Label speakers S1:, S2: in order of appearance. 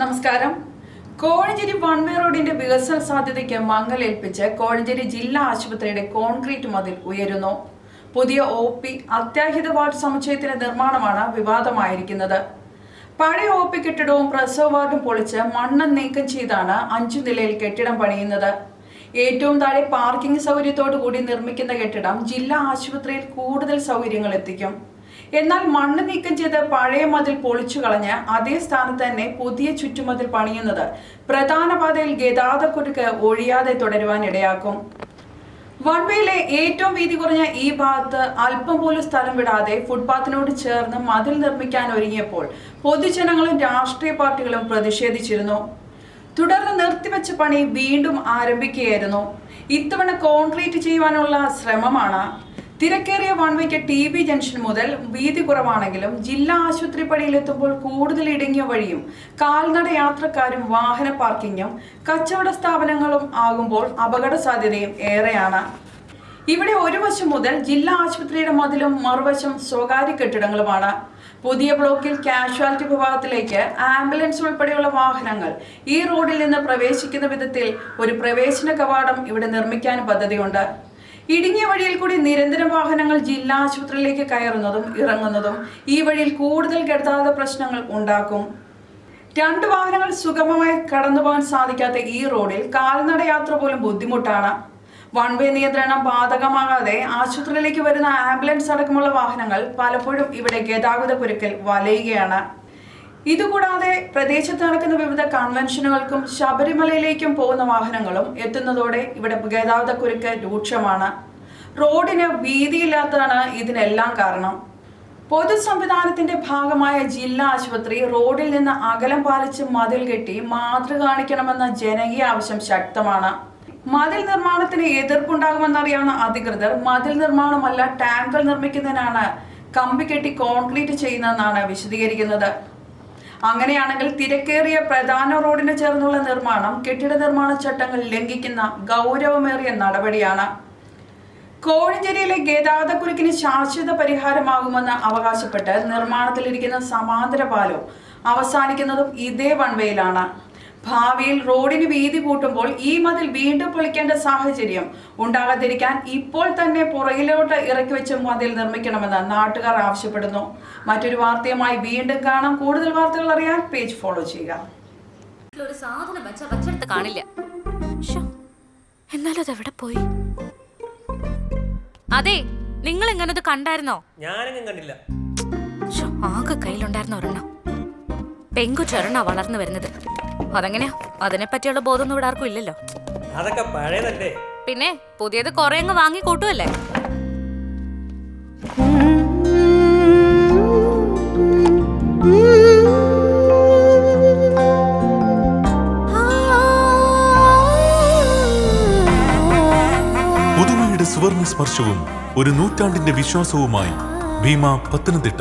S1: നമസ്കാരം. കോഴഞ്ചേരി വൺവേ റോഡിന്റെ വികസന സാധ്യതയ്ക്ക് മങ്ങലേൽപ്പിച്ച് കോഴഞ്ചേരി ജില്ലാ ആശുപത്രിയുടെ കോൺക്രീറ്റ് മതിൽ ഉയരുന്നു. പുതിയ ഒ പി അത്യാഹിത വാർഡ് സമുച്ചയത്തിന്റെ നിർമ്മാണമാണ് വിവാദമായിരിക്കുന്നത്. പഴയ ഒ പി കെട്ടിടവും പ്രസവ വാർഡും പൊളിച്ച് മണ്ണ് നീക്കം ചെയ്താണ് അഞ്ചു നിലയിൽ കെട്ടിടം പണിയുന്നത്. ഏറ്റവും താഴെ പാർക്കിംഗ് സൗകര്യത്തോടു കൂടി നിർമ്മിക്കുന്ന കെട്ടിടം ജില്ലാ ആശുപത്രിയിൽ കൂടുതൽ സൗകര്യങ്ങൾ എത്തിക്കും. എന്നാൽ മണ്ണ് നീക്കം ചെയ്ത് പഴയ മതിൽ പൊളിച്ചു കളഞ്ഞ് അതേ സ്ഥാനത്ത് തന്നെ പുതിയ ചുറ്റുമതിൽ പണിയുന്നത് പ്രധാന പാതയിൽ ഗതാഗതക്കുരുക്ക് ഒഴിയാതെ തുടരുവാൻ ഇടയാക്കും. വൺവേയിലെ ഏറ്റവും വീതി കുറഞ്ഞ ഈ ഭാഗത്ത് അല്പം പോലും സ്ഥലം വിടാതെ ഫുട്പാത്തിനോട് ചേർന്ന് മതിൽ നിർമ്മിക്കാൻ ഒരുങ്ങിയപ്പോൾ പൊതുജനങ്ങളും രാഷ്ട്രീയ പാർട്ടികളും പ്രതിഷേധിച്ചിരുന്നു. തുടർന്ന് നിർത്തിവെച്ച പണി വീണ്ടും ആരംഭിക്കുകയായിരുന്നു. ഇത്തവണ കോൺക്രീറ്റ് ചെയ്യുവാനുള്ള ശ്രമമാണ് തിരക്കേറിയ വൺവേക്ക് ടി ബി ജംഗ്ഷൻ മുതൽ വീതി കുറവാണെങ്കിലും ജില്ലാ ആശുപത്രി പടിയിലെത്തുമ്പോൾ കൂടുതൽ ഇടുങ്ങിയ വഴിയും കാൽനട യാത്രക്കാരും വാഹന പാർക്കിങ്ങും കച്ചവട സ്ഥാപനങ്ങളും ആകുമ്പോൾ അപകട സാധ്യതയും ഏറെയാണ്. ഇവിടെ ഒരു വശം മുതൽ ജില്ലാ ആശുപത്രിയുടെ മതിലും മറുവശം സ്വകാര്യ കെട്ടിടങ്ങളുമാണ്. പുതിയ ബ്ലോക്കിൽ കാഷ്വാലിറ്റി വിഭാഗത്തിലേക്ക് ആംബുലൻസ് ഉൾപ്പെടെയുള്ള വാഹനങ്ങൾ ഈ റോഡിൽ നിന്ന് പ്രവേശിക്കുന്ന വിധത്തിൽ ഒരു പ്രവേശന കവാടം ഇവിടെ നിർമ്മിക്കാൻ പദ്ധതിയുണ്ട്. ഇടുങ്ങിയ വഴിയിൽ കൂടി നിരന്തരം വാഹനങ്ങൾ ജില്ലാ ആശുപത്രിയിലേക്ക് കയറുന്നതും ഇറങ്ങുന്നതും ഈ വഴിയിൽ കൂടുതൽ ഗതാഗത പ്രശ്നങ്ങൾ ഉണ്ടാക്കും. രണ്ട് വാഹനങ്ങൾ സുഗമമായി കടന്നുപോകാൻ സാധിക്കാത്ത ഈ റോഡിൽ കാൽനട യാത്ര പോലും ബുദ്ധിമുട്ടാണ്. വൺ വേ നിയന്ത്രണം ബാധകമാകാതെ ആശുപത്രിയിലേക്ക് വരുന്ന ആംബുലൻസ് അടക്കമുള്ള വാഹനങ്ങൾ പലപ്പോഴും ഇവിടെ ഗതാഗത കുരുക്കിൽ വലയുകയാണ്. ഇതുകൂടാതെ പ്രദേശത്ത് നടക്കുന്ന വിവിധ കൺവെൻഷനുകൾക്കും ശബരിമലയിലേക്കും പോകുന്ന വാഹനങ്ങളും എത്തുന്നതോടെ ഇവിടെ ഗതാഗത കുരുക്ക് രൂക്ഷമാണ്. റോഡിന് വീതിയില്ലാത്തതാണ് ഇതിനെല്ലാം കാരണം. പൊതു സംവിധാനത്തിന്റെ ഭാഗമായ ജില്ലാ ആശുപത്രി റോഡിൽ നിന്ന് അകലം പാലിച്ച് മതിൽ കെട്ടി മാതൃ കാണിക്കണമെന്ന ജനകീയ ആവശ്യം ശക്തമാണ്. മതിൽ നിർമ്മാണത്തിന് എതിർപ്പുണ്ടാകുമെന്നറിയാവുന്ന അധികൃതർ മതിൽ നിർമ്മാണമല്ല ടാങ്കുകൾ നിർമ്മിക്കുന്നതിനാണ് കമ്പി കെട്ടി കോൺക്രീറ്റ് ചെയ്യുന്നതെന്നാണ് വിശദീകരിക്കുന്നത്. അങ്ങനെയാണെങ്കിൽ തിരക്കേറിയ പ്രധാന റോഡിന് ചേർന്നുള്ള നിർമ്മാണം കെട്ടിട നിർമ്മാണ ചട്ടങ്ങൾ ലംഘിക്കുന്ന ഗൗരവമേറിയ നടപടിയാണ്. കോഴഞ്ചേരിയിലെ ഗതാഗതക്കുരുക്കിന് ശാശ്വത പരിഹാരമാകുമെന്ന് അവകാശപ്പെട്ട് നിർമ്മാണത്തിലിരിക്കുന്ന സമാന്തര പാലം അവസാനിക്കുന്നതും ഇതേ വൺവേയിലാണ് ഭാവിയിൽ റോഡിന് വീതി കൂട്ടുമ്പോൾ ഈ മതിൽ വീണ്ടും പൊളിക്കേണ്ട സാഹചര്യം ഉണ്ടാകാതിരിക്കാൻ ഇപ്പോൾ തന്നെ പുറകിലോട്ട് ഇറക്കി വെച്ച മതിൽ നിർമ്മിക്കണമെന്ന് നാട്ടുകാർ ആവശ്യപ്പെടുന്നു. മറ്റൊരു വാർത്തയുമായി വീണ്ടും കാണാം. കൂടുതൽ വാർത്തകൾ അറിയാൻ പേജ് ഫോളോ ചെയ്യുക.
S2: ഒരു സാധനം വെച്ച വെച്ചെടുത്ത് കാണില്ല. എന്നാലും അതെവിടെ പോയി? അതെ നിങ്ങൾ എങ്ങനെ അത് കണ്ടായിരുന്നോ?
S3: ഞാനെങ്ങും കണ്ടില്ല.
S2: ആകെ കയ്യിലുണ്ടായിരുന്ന ഒരെണ്ണം. പെങ്കുച്ചൊരെണ്ണ വളർന്നു വരുന്നത്. അതെങ്ങനെയാ? അതിനെ പറ്റിയുള്ള ബോധമൊന്നും ഇവിടെ ആർക്കും ഇല്ലല്ലോ.
S3: അതൊക്കെ പഴയതല്ലേ?
S2: പിന്നെ പുതിയത് കുറെ അങ്ങ് വാങ്ങി കൂട്ടുമല്ലേ
S4: പുതുമയുടെ സുവർണ സ്പർശവും ഒരു നൂറ്റാണ്ടിന്റെ വിശ്വാസവുമായി ഭീമ പത്തനംതിട്ട.